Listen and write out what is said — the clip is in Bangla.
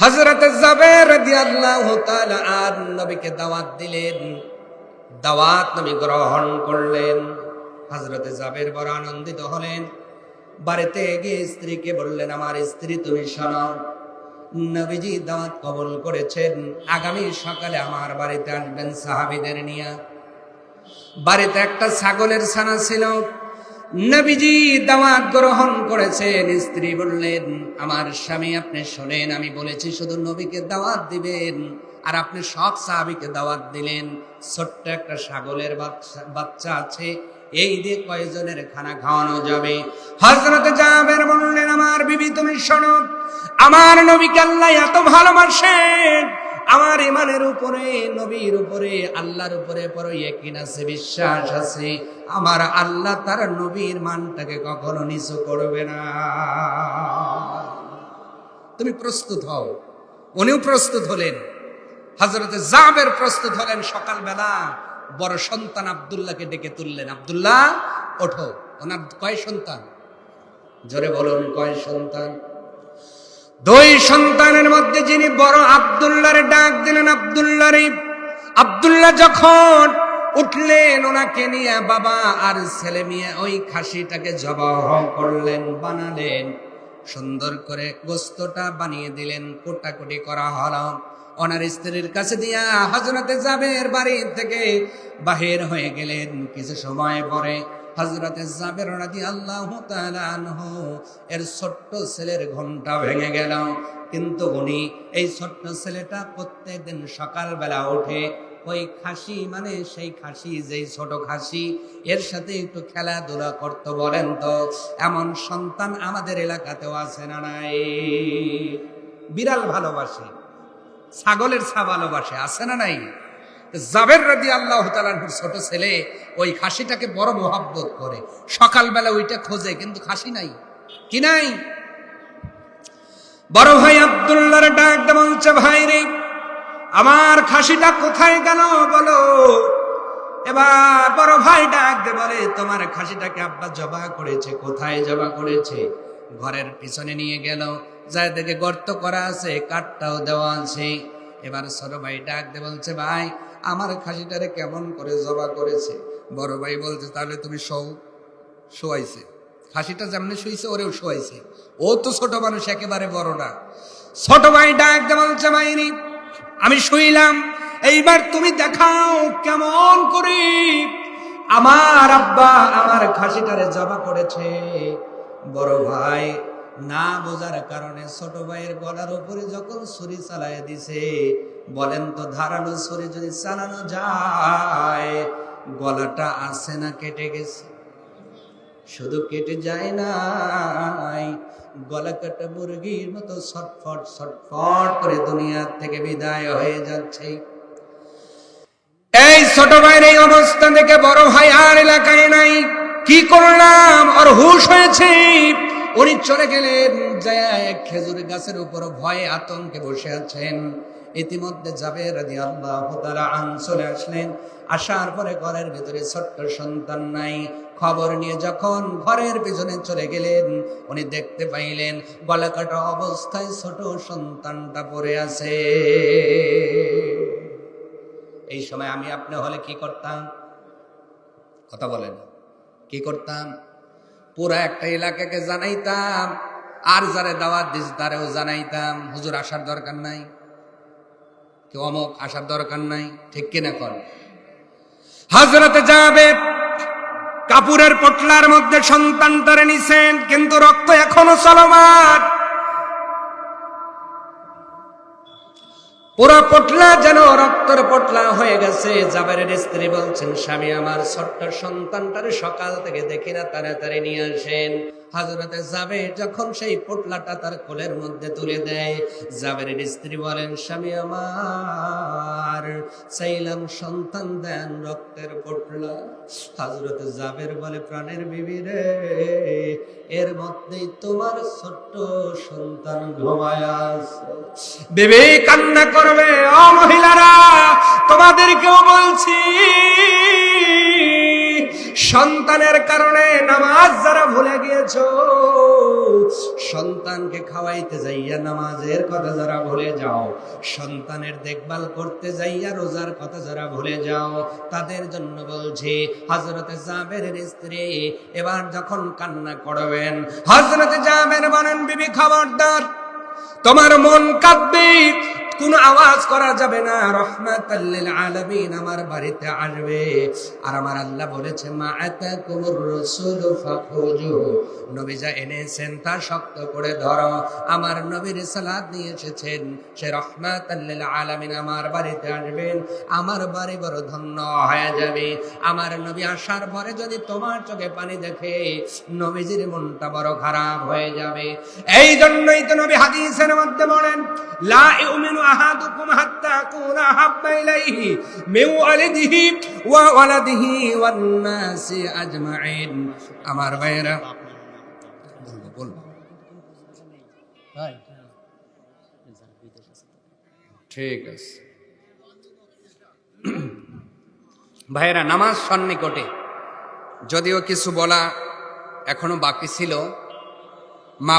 হজরত জাবের নবীকে দাওয়াত দিলেন। দাওয়াত নবী গ্রহণ করলেন। হজরত জাবের বড় আনন্দিত হলেন। বাড়িতে গিয়ে স্ত্রীকে বললেন, আমার স্ত্রী তুমি শোনো। নবীজি দাওয়াত কবুল করেছেন। আগামী সকালে আমার বাড়িতে আসবেন সাহাবিদের নিয়ে। বাড়িতে একটা ছাগলের ছানা ছিল। নবীজি দাওয়াত গ্রহণ করেছেন। স্ত্রী বললেন, আমার স্বামী, আপনি শোনেন, আমি বলেছি শুধু নবীকে দাওয়াত দিবেন আর আপনি সব সাহাবিকে দাওয়াত দিলেন। ছোট্ট একটা ছাগলের বাচ্চা আছে, এই দিয়ে কয়জনের খানা খাওয়ানো যাবে? হজরত জাবের বললেন, আমার বিবি, তুমি শোনো, আমার নবীকে আল্লাহ এত ভালোবাসেন আমার ইমানের উপরে, নবীর উপরে, আল্লাহর উপরে পরে একই আছে বিশ্বাস আছে। আমার আল্লাহ তার নবীর মানটাকে কখনো নিচু করবে না। তুমি প্রস্তুত হও। উনিও প্রস্তুত হলেন। হজরতে জাবের প্রস্তুত হলেন সকালবেলা। বড় সন্তান আবদুল্লাহকে ডেকে তুললেন। আবদুল্লাহ, ওঠো। ওনার কয় সন্তান? জোরে বলুন, কয় সন্তান? দুই সন্তানের মধ্যে যিনি বড় আবদুল্লাহরে ডাক দিলেন আবদুল্লাহরে আবদুল্লাহ যখন উঠলেন, ওনাকে নিয়ে বাবা আর ছেলে মেয়ে ওই খাসিটাকে জবাহ করলেন, বানালেন, সুন্দর করে গোস্তটা বানিয়ে দিলেন, কোটাকুটি করা হলো। ওনার স্ত্রীর কাছে দিয়া হজরতে জাবের বাড়ি থেকে বাহির হয়ে গেলেন, কিছু সময় পরে হজরতে জাবের রাজি আল্লাহ আনহু, এর ছোট্ট ছেলের ঘণ্টা ভেঙে গেল। কিন্তু উনি এই ছোট্ট ছেলেটা প্রত্যেকদিন সকালবেলা ওঠে ওই খাসি মানে সেই খাসি, যেই ছোট খাসি, এর সাথে একটু খেলাধুলা করতে বলেন তো। এমন সন্তান আমাদের এলাকাতেও আছে না নাই? বিড়াল ভালোবাসে, ছাগলের ছা ভালোবাসে, আছে না নাই? জাবের রাদি আল্লাহ তালাহুর ছোট ছেলে, ওই খাসিটাকে বড় মোহাব্বত করে। সকালবেলা ওইটা খোঁজে, কিন্তু খাসি নাই। কি নাই? বড় ভাই আবদুল্লার ডাক বলছে, ভাই রে, আমার খাসিটা কোথায় গেল বলো? এবার বড় ভাই ডাক দে বলে, তোমার খাসিটাকে আব্বা জবা করেছে, কোথায় জবা করেছে? ঘরের পিছনে নিয়ে গেল। যায় দেখে গর্ত করা আছে, কাঠটাও দেওয়া আছে। এবার ছোট ভাই ডাক দে বলছে, ভাই, আমার খাসিটারে কেমন করে জবা করেছে? বড় ভাই বলছে, তাহলে তুমি শো শোয়াইছে। খাসিটা যেমনি শুইছে, ওরেও শোয়াইছে। ও তো ছোট মানুষ, একেবারে বড় না। ছোট ভাই ডাক দে বলছে, মাইনি, আমি শুইলাম। এইবার তুমি দেখাও কেমন করে আমার আব্বা আমার খাসিটারে জবা করেছে। বড় ভাই না বোঝার কারণে ছোট ভাইয়ের গলার উপরে যখন ছুরি চালায় দিছে, বলেন তো ধারালো ছুরি যদি চালানো যায়, গলাটা আছে না কেটে গেছে? শুধু কেটে যায় নাই। গলা কাটা মুরগির মতো ছটফট ছটফট করে দুনিয়ার থেকে বিদায় হয়ে যাচ্ছে। এই ছোট ভাইয়ের এই অবস্থা দেখে বড় ভাই আর এলাকায় নাই। কি করলাম? ওর হুশ হয়েছে। উনি চলে গেলেন এক খেজুর গাছের উপর ভয়ে আতঙ্কে বসে আছেন। ইতিমধ্যে যাবে রাজি আল্লাহ তারা আন চলে আসলেন। আসার পরে ঘরের ভিতরে ছোট্ট সন্তান নাই। খবর নিয়ে যখন ঘরের পিছনে চলে গেলেন, উনি দেখতে পাইলেন গলা কাটা অবস্থায় ছোট সন্তানটা পড়ে আছে। এই সময় আমি আপনি হলে কি করতাম? কথা বলেন। কি করতাম? পুরা একটা এলাকাকে জানাইতাম, আর যারে দাওয়াত দিস তারেও জানাইতাম, হুজুর আসার দরকার নাই, কেউ অমক আসার দরকার নাই, ঠিক কিনা কর হাজরতে যাবে কাপুরের পটলার মধ্যে সন্তান তারে নিছেন, কিন্তু রক্ত এখনও চলমান। পুরো পটলা যেন রক্তর পটলা হয়ে গেছে। জাবেরের স্ত্রী বলছেন, স্বামী আমার ছোট্ট সন্তানটার সকাল থেকে দেখি না, তাড়াতাড়ি নিয়ে আসেন। হাজরতে যাবে যখন সেই পটলাটা তার কোলের মধ্যে তুলে দেয় জাবেরের স্ত্রী বলেন, স্বামী আমার, চাইলাম সন্তান দেন রক্তের পটলা। হাজরতে জাবের বলে, প্রাণের বিবি রে, এর মধ্যেই তোমার ছোট্ট সন্তান ঘুমায় বেবে কান্না করবে ও মহিলারা, তোমাদেরকেও বলছি সন্তানের কারণে নামাজ যারা ভুলে গিয়েছ, সন্তানকে খাওয়াইতে যাইয়া নামাজের কথা যারা ভুলে যাও, সন্তানের দেখভাল করতে যাইয়া রোজার কথা যারা ভুলে যাও, তাদের জন্য বলছি হজরতে জাবেরের স্ত্রী এবার যখন কান্না করবেন হজরতে জাবের বলেন, বিবি খবরদার, তোমার মন কাঁদবে। কোন আওয়াজ করা যাবে না। রহমাতাল্লিল আলামিন আমার বাড়িতে আসবে। আর আমার আল্লাহ বলেছে, মা আতাকুমুর রাসূল ফাখুজু। এনেছেন, তা শক্ত করে ধরো। আমার নবীর সালাত নিয়ে এসেছেন, সে রহমাতাল্লিল আলামিন আমার বাড়িতে আসবেন। আমার বাড়ি বড় ধন্য হয়ে যাবে। আমার নবী আসার পরে যদি তোমার চোখে পানি দেখে, নবীজির মনটা বড় খারাপ হয়ে যাবে। এই জন্যই তো নবী হাদিসের মধ্যে বলেন, লা ইউমিনু আহাদুকুম হাত্তা কুনা হাব্বা ইলাইহি ওয়ালিদিহি ওয়া ওয়ালাদিহি ওয়ান নাসি আজমাইন। আমার ভাইরা বলব বলব। ঠিক আছে। ভাইয়েরা নামাজ সন্নিকটে যদিও কিছু বলা এখনও বাকি ছিল মা